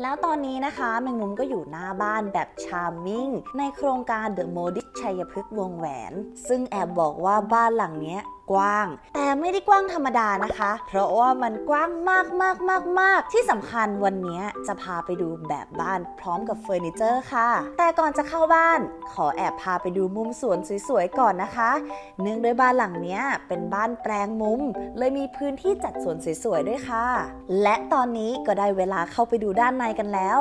แล้วตอนนี้นะคะแมงมุมก็อยู่หน้าบ้านแบบชาร์มมิ่งในโครงการ The Modic ชัยพฤกษ์วงแหวน ซึ่งแอบบอกว่าบ้านหลังเนี้ย กว้าง แต่ไม่ได้กว้างธรรมดานะคะ เพราะว่ามันกว้างมากมากมากมากที่สำคัญวันนี้จะพาไปดูแบบบ้านพร้อมกับเฟอร์นิเจอร์ค่ะ แต่ก่อนจะเข้าบ้าน ขอแอบพาไปดูมุมสวนสวยๆก่อนนะคะ เนื่องด้วยบ้านหลังนี้เป็นบ้านแปลงมุม เลยมีพื้นที่จัดสวนสวยๆด้วยค่ะ และตอนนี้ก็ได้เวลาเข้าไปดูด้านในกันแล้ว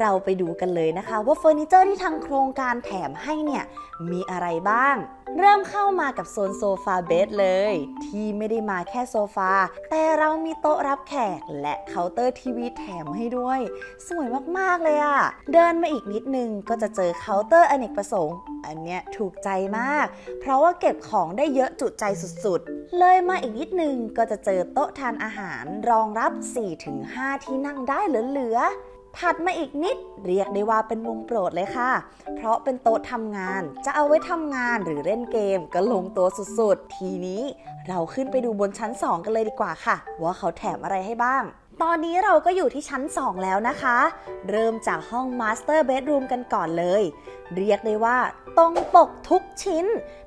เราไปดูกันเลยนะคะ ว่าเฟอร์นิเจอร์ที่ทางโครงการแถมให้เนี่ยมีอะไรบ้าง เริ่มเข้ามากับโซนโซฟาเบดเลยที่ไม่ได้มาแค่โซฟา แต่เรามีโต๊ะรับแขกและเคาน์เตอร์ทีวีแถมให้ด้วย สวยมาก ๆ เลยอะเดินมาอีกนิดนึงก็จะเจอเคาน์เตอร์อเนกประสงค์ อันเนี้ยถูกใจมาก เพราะว่าเก็บของได้เยอะจุใจสุด ๆ เลยมาอีกนิดนึงก็จะเจอโต๊ะทานอาหารรองรับ 4-5 ที่นั่งได้เหลือ ถัดมาอีกนิดเรียกได้ว่าเป็นมุมโปรดเลยค่ะ เพราะเป็นโต๊ะทำงาน จะเอาไว้ทำงานหรือเล่นเกมก็ลงตัวสุดๆ ทีนี้เราขึ้นไปดูบนชั้น 2 กันเลยดีกว่าค่ะ ว่าเขาแถมอะไรให้บ้าง ตอนนี้เราก็อยู่ที่ชั้น 2 แล้วนะคะ เริ่มจากห้องมาสเตอร์เบดรูมกันก่อนเลย เรียกได้ว่าตรงปกทุกชิ้น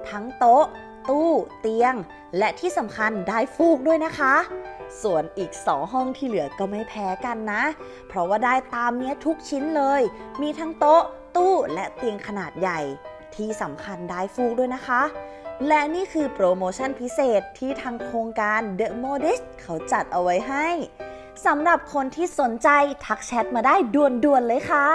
ทั้งโต๊ะ ตู้ เตียง และที่สำคัญได้ฟูกด้วยนะคะ ส่วนอีก 2 ห้องที่เหลือก็ไม่แพ้กันนะ เพราะว่าได้ตามเนี้ยทุกชิ้นเลย มีทั้งโต๊ะ ตู้และเตียงขนาดใหญ่ ที่สำคัญได้ฟูกด้วยนะคะ และนี่คือโปรโมชั่นพิเศษที่ทางโครงการ The Modest เขาจัดเอาไว้ให้สำหรับคนที่สนใจทักแชทมาได้ด่วนๆเลยค่ะ